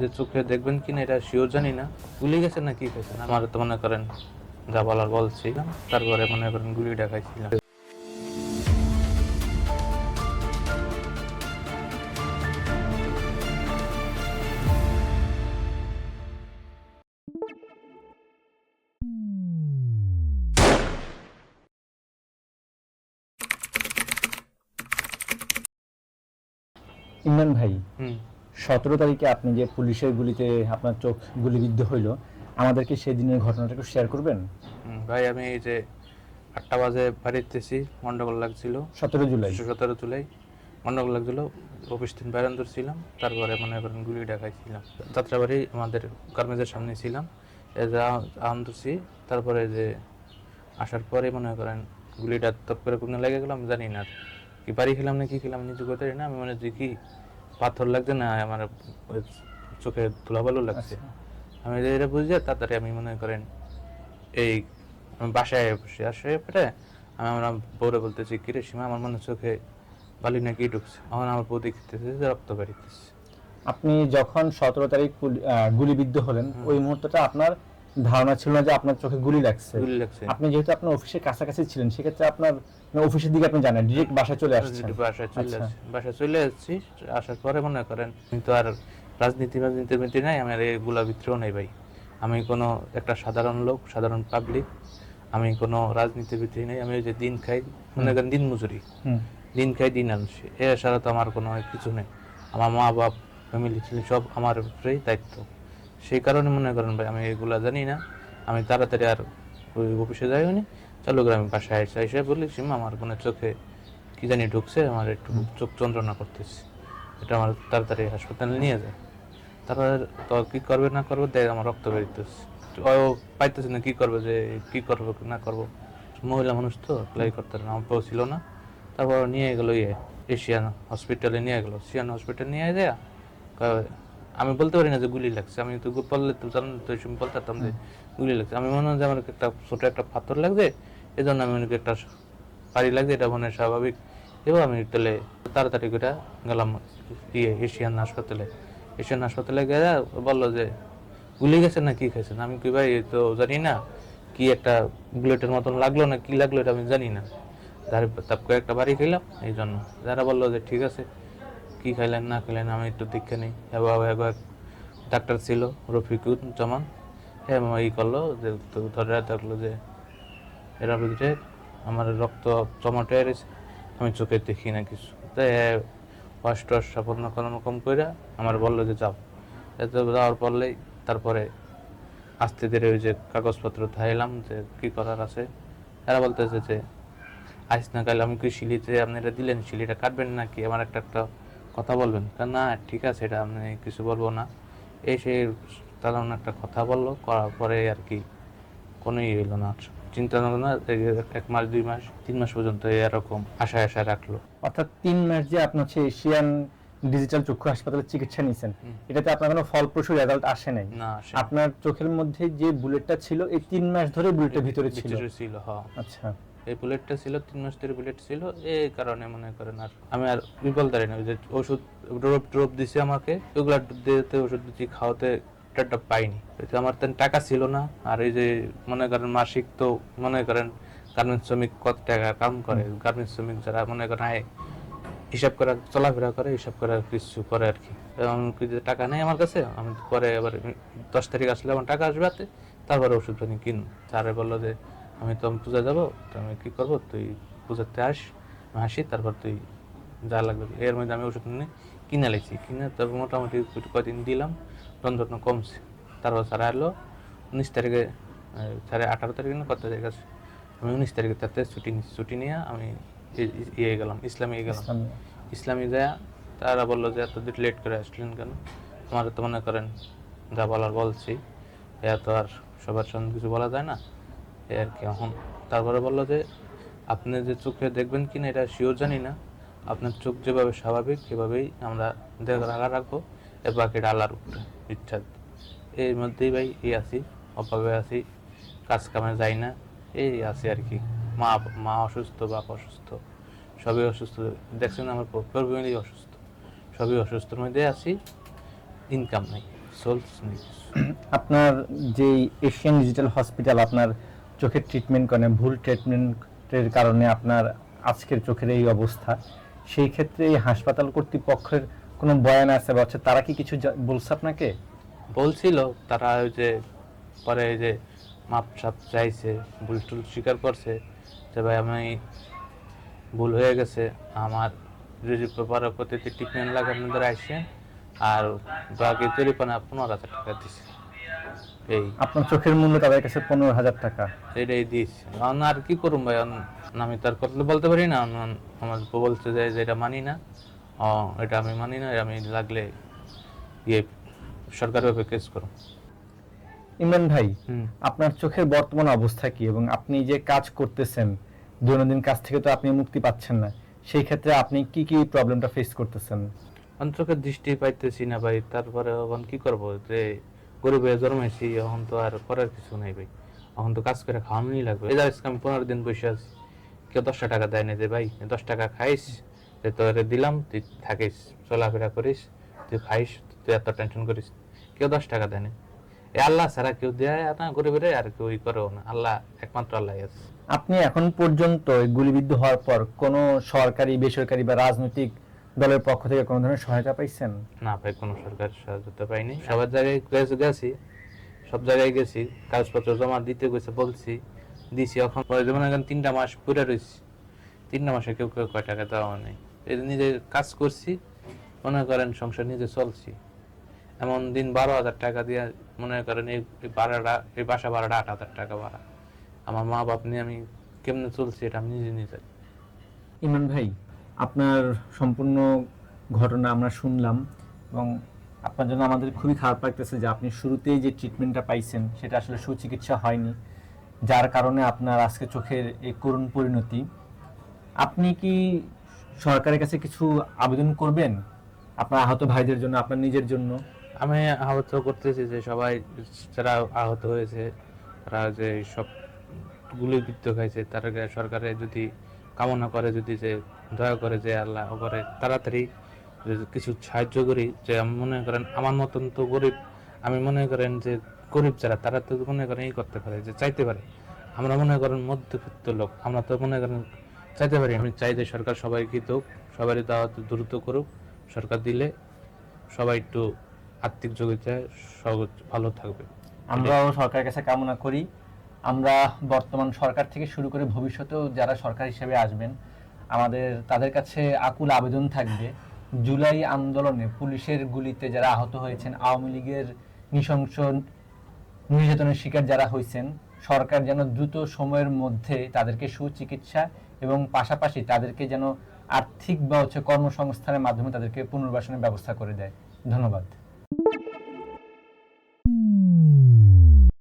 যে চোখে দেখবেন কিনা এটা শিওর জানি না। গুলি গেছে না কি গেছে আমার তো মনে করেন যা বলার বলছি তারপরে মনে করেন গুলি দেখাইছিলাম ইমরান ভাই হুম। সতেরো তারিখে আপনি যে পুলিশের গুলিতে আপনার চোখ গুলিবিদ্ধ হইল আমাদেরকে সেদিনের ঘটনাটা একটু শেয়ার করবেন? ভাই আমি এই যে আটটা বাজে বাড়িতেছি গন্ডগোল লাগছিল। সতেরো জুলাই। সতেরো জুলাই গন্ডগোল লাগছিল অফিস দিন বাইরে ছিলাম তারপরে মনে করেন গুলি দেখাইছিলাম যাত্রাবাড়ি আমাদের গার্মেন্টের সামনে ছিলাম আনতেছি তারপরে যে আসার পরে মনে করেন গুলিটা তপ করে কোন লেগে গেলাম জানি না। কি বাড়ি খেলাম না কি খেলাম নিজে করতে না আমি মনে হচ্ছে কি পাথর লাগছে না আমার চোখে ধুলাবালু লাগছে। আমি যে এটা বুঝে তাড়াতাড়ি আমি মনে করেন এই আমি বাসায় বসে আসে পেটে আমি আমার বউরে বলতেছি কিরে সীমা আমার মনে চোখে বালি নাকি ঢুকছে? আমার আমার বউ দেখতেছে যে রক্ত বেরিতেছে আপনি যখন সতেরো তারিখ গুলিবিদ্ধ হলেন ওই মুহূর্তটা আপনার ধারণা ছিল না যে আপনার চোখে গুলি লাগছে। গুলি লাগছে। আপনি যেহেতু আপনার অফিসের কাছাকাছি ছিলেন সেক্ষেত্রে আপনার মানে অফিসের দিকে আপনি জানেন ডিরেক্ট বাসায় চলে আসছেন। বাসায় চলে আচ্ছা। আসছি বাসায় চলে আসছি আসার পরে মনে করেন আমি তো আর রাজনীতি রাজনীতির মধ্যে নাই আমার এগুলা ভিতরেও নেই ভাই। আমি কোনো একটা সাধারণ লোক সাধারণ পাবলিক আমি কোনো রাজনীতির ভিতরে নেই আমি ওই যে দিন খাই মনে করেন দিন মজুরি। দিন খাই দিন আনছি এ ছাড়া তো আমার কোনো কিছু নেই। আমার মা বাপ ফ্যামিলি ছিল সব আমার উপরেই দায়িত্ব। সেই কারণে মনে করেন, ভাই, আমি এগুলা জানি না। আমি তাড়াতাড়ি আর ওই অফিসে যাইনি চালু গ্রামে বাসায় এসে এসে বলি, সীমা, আমার কোনো চোখে কি জানি ঢুকছে, আমার একটু চোখ যন্ত্রণা করতেছে। এটা আমার তাড়াতাড়ি হাসপাতালে নিয়ে যায় তারপরে তো কি করবে না করবে, দেখ আমার রক্ত বেরিতেছে ও পাইতেছে না কি করবে যে, কি করব, না করব। মহিলা মানুষ তো অ্যাপ্লাই করতে পারে না, আমার বউ ছিল না। তারপর নিয়ে গেলো ইয়ে এশিয়ান হসপিটালে নিয়ে গেলো। এশিয়ান হসপিটাল নিয়ে যায় আমি বলতে পারি না যে গুলি লাগছে। আমি তো বললে তো জানেন তো সময় বলতে পারতাম যে গুলি লাগছে। আমি মনে হয় যে আমার একটা ছোট একটা পাথর লাগছে জন্য আমি অনেক একটা পাড়ি লাগছে, এটা মনে স্বাভাবিক। এবার আমি তাহলে তাড়াতাড়ি করে গেলাম ইয়ে এশিয়ান হাসপাতালে। এশিয়ান হাসপাতালে গেলে বলল যে, গুলি গেছে না কি খাইছে আমি কি ভাই, তো জানি না, কি একটা বুলেটের মতন লাগল না কি লাগল এটা আমি জানি না। করে একটা বাড়ি খেলাম এই জন্য যারা বলল যে ঠিক আছে কি খাইলেন, না খাইলেন, আমি একটু দেখে নিই। এবার এবার এক ডাক্তার ছিল রফিকুর জামান। হ্যাঁ ই করল যে ধরে দেখল যে, এরা ভিতরে আমার রক্ত জমাটে আমি চোখে দেখি না কিছু। তাই ওয়াশ সাপন্ন কোনো রকম করে আমার বলল যে, যাও। এত যাওয়ার পরলেই তারপরে আস্তে ধীরে ওই যে কাগজপত্র থাইলাম যে, কি করার আছে। এরা বলতেছে যে, আইস না কাল, আমি কি শিলিতে আপনি এটা দিলেন? শিলিটা কাটবেন নাকি? আমার একটা একটা কথা বলবেন। না ঠিক আছে এটা আমি কিছু বলব না। এই সেই তারা একটা কথা বলল করার পরে আর কি কোনো ইয়ে হইল না। চিন্তা ভাবনা এই এক মাস দুই মাস তিন মাস পর্যন্ত এরকম আশায় আশায় রাখল। অর্থাৎ তিন মাস যে আপনার হচ্ছে এশিয়ান ডিজিটাল চক্ষু হাসপাতালে চিকিৎসা নিয়েছেন এটাতে আপনার কোনো ফলপ্রসূ রেজাল্ট আসে নাই? না আপনার চোখের মধ্যে যে বুলেটটা ছিল এই তিন মাস ধরে বুলেটের ভিতরে ছিল? আচ্ছা। এই বুলেটটা ছিল, তিন মাস ধরে বুলেট ছিল এই কারণে মনে করেন আর আমি আর বিপল দাঁড়ি না যে ওষুধ ড্রপ ড্রপ দিছে আমাকে, ওগুলা দিতে ওষুধ দিচ্ছি, খাওয়াতে টাটা পাইনি। আমার তেন টাকা ছিল না, আর এই যে মনে করেন মাসিক তো মনে করেন গার্মেন্টস শ্রমিক কত টাকা কাম করে গার্মেন্টস শ্রমিক যারা মনে করেন আয়, হিসাব করে, চলাফেরা করে, হিসাব করে কিছু করে আর কি। টাকা নেই আমার কাছে, আমি পরে এবার দশ তারিখ আসলে আমার টাকা আসবে তারপরে ওষুধ পানি কিনবো। স্যারে বলল যে আমি তো পূজা যাব তো আমি কী করব? তুই পূজাতে আস আমি আসি তারপর তুই যা লাগবে। এর মধ্যে আমি ওষুধ নিয়ে কিনে লেছি। কিনে তারপর মোটামুটি কদিন দিলাম যন্ত্রণা কমছে। তারপর স্যার এলো উনিশ তারিখে স্যারে আঠারো তারিখে না কত তারিখ আছে? আমি উনিশ তারিখে তাতে ছুটি ছুটি নিয়ে আমি ইয়ে গেলাম ইসলামে গেলাম। ইসলামী। যায় তারা বলল যে এত লেট করে আসলেন কেন? আমার তো মনে করেন যা বলার বলছি। এ তো আর সবার সঙ্গে কিছু বলা যায় না। এ আর কি, এখন তারপরে বলল যে, আপনি যে চোখে দেখবেন কি না এটা শিওর জানি না। আপনার চোখ যেভাবে স্বাভাবিক সেভাবেই আমরা দেখ রাখা রাখব। এর বাকিটা আল্লাহর উপরে ইচ্ছা এর মধ্যেই ভাই, এই আছি, অভাবে আছি কাজ কামে যাই না। এই আছি আর কি। মা মা অসুস্থ, বাপ অসুস্থ, সবই অসুস্থ। দেখছেন আমার ফ্যামিলি অসুস্থ। সবই অসুস্থর মধ্যে আছি ইনকাম নাই সোলস নেই আপনার যে এশিয়ান ডিজিটাল হসপিটাল, আপনার চোখের ট্রিটমেন্ট করে, ভুল ট্রিটমেন্টের কারণে আপনার আজকের চোখের এই অবস্থা। সেই ক্ষেত্রে এই হাসপাতাল কর্তৃপক্ষের কোনো বয়ান আছে বা হচ্ছে তারা কি কিছু বলছে আপনাকে? বলছিল, তারা ওই যে, পরে ওই যে মাপ সাপ চাইছে, ভুল টুল স্বীকার করছে যে, ভাই, আমি ভুল হয়ে গেছে, আমার যদি পরে প্রতিটি ট্রিটমেন্ট লাগে আপনাদের আসেন আর বাকি জরিপানা পনেরো হাজার টাকা দিছে। এই। আপনার চোখের মূল্য তাদের কাছে পনেরো হাজার টাকা। এটাই দিয়েছে। আর কি করুম ভাই? আমি তার কথা বলতে পারি না। আমার বলছে যে এটা মানি না। এটা আমি মানি না আমি লাগলে ইয়ে সরকারিভাবে কেস করুন ইমরান ভাই আপনার চোখের বর্তমান অবস্থা কি? এবং আপনি যে কাজ করতেছেন দৈনন্দিন কাজ থেকে তো আপনি মুক্তি পাচ্ছেন না। সেই ক্ষেত্রে আপনি কি কি প্রবলেমটা ফেস করতেছেন? অন্তকে দৃষ্টি পাইতেছি না ভাই। তারপরে কি করব? যে গরিবে জন্মেছি এখন তো আর করার কিছু নাই ভাই। এখন তো কাজ করে খাওয়ানোই লাগবে। যে আমি পনেরো দিন বসে আছি। কেউ দশটা টাকা দেয় না যে, ভাই, দশ টাকা খাইস তোরে দিলাম, তুই থাকিস, চলাফেরা করিস, তুই খাইস, তুই এত টেনশন করিস। কেউ দশ টাকা দেয় না এ আল্লাহ ছাড়া কেউ দেয় না গরিবের, আর কেউ ই করেও না। আল্লাহ একমাত্র আল্লাহ আছে। আপনি এখন পর্যন্ত গুলিবিদ্ধ হওয়ার পর কোনো সরকারি, বেসরকারি বা রাজনৈতিক দলের পক্ষ থেকে কোনো ধরনের সহায়তা পাইছেন? না ভাই কোনো সরকারি সাহায্য পাইনি। সবার জায়গায় গেছি সব জায়গায় গেছি। কাগজপত্র জমা দিতে গেছে বলছি। দিছি এখন যেমন এখন তিনটা মাস পুরে রয়েছি তিনটা মাসে কেউ কেউ কয় টাকা দেওয়া নেই। এই নিজে কাজ করছি মনে করেন সংসার নিজে চলছি। এমন দিন বারো হাজার টাকা দিয়ে মনে করেন এই এই ভাড়াটা এই বাসা ভাড়াটা আট হাজার টাকা ভাড়া। আমার মা বাপ নিয়ে আমি কেমনে চলছি এটা আমি নিজে নিজে ইমরান ভাই আপনার সম্পূর্ণ ঘটনা আমরা শুনলাম এবং আপনার জন্য আমাদের খুবই খারাপ লাগতেছে যে আপনি শুরুতেই যে ট্রিটমেন্টটা পাইছেন, সেটা আসলে সুচিকিৎসা হয়নি, যার কারণে আপনার আজকে চোখের এই করুণ পরিণতি। আপনি কি সরকারের কাছে কিছু আবেদন করবেন? আপনার আহত ভাইদের জন্য, আপনার নিজের জন্য? আমি আহত করতেছি যে সবাই, যারা আহত হয়েছে, তারা যে সব গুলিবিদ্ধ খাইছে, তারা সরকারে যদি কামনা করে যদি যে, দয়া করে যে আল্লাহ করে তাড়াতাড়ি কিছু সাহায্য করি, যে আমি মনে করেন আমার মতন তো গরিব, আমি মনে করেন যে গরিব যারা, তারা তো মনে করেন এই করতে পারে, যে চাইতে পারে। আমরা মনে করেন মধ্যবিত্ত লোক, আমরা তো মনে করেন চাইতে পারি। আমি চাই যে সরকার সবাইকে হোক, সবারই দাওয়াত দ্রুত করুক, সরকার দিলে সবাই একটু আর্থিক যোগ্যতায় সহজ, ভালো থাকবে। আমরাও সরকারের কাছে কামনা করি। আমরা বর্তমান সরকার থেকে শুরু করে ভবিষ্যতেও যারা সরকার হিসেবে আসবেন, আমাদের, তাদের কাছে আকুল আবেদন থাকবে, জুলাই আন্দোলনে পুলিশের গুলিতে যারা আহত হয়েছেন, আওয়ামী লীগের নৃশংস নির্যাতনের শিকার যারা হয়েছেন, সরকার যেন দ্রুত সময়ের মধ্যে তাদেরকে সুচিকিৎসা এবং পাশাপাশি তাদেরকে যেন আর্থিক বা হচ্ছে কর্মসংস্থানের মাধ্যমে তাদেরকে পুনর্বাসনের ব্যবস্থা করে দেয়। ধন্যবাদ।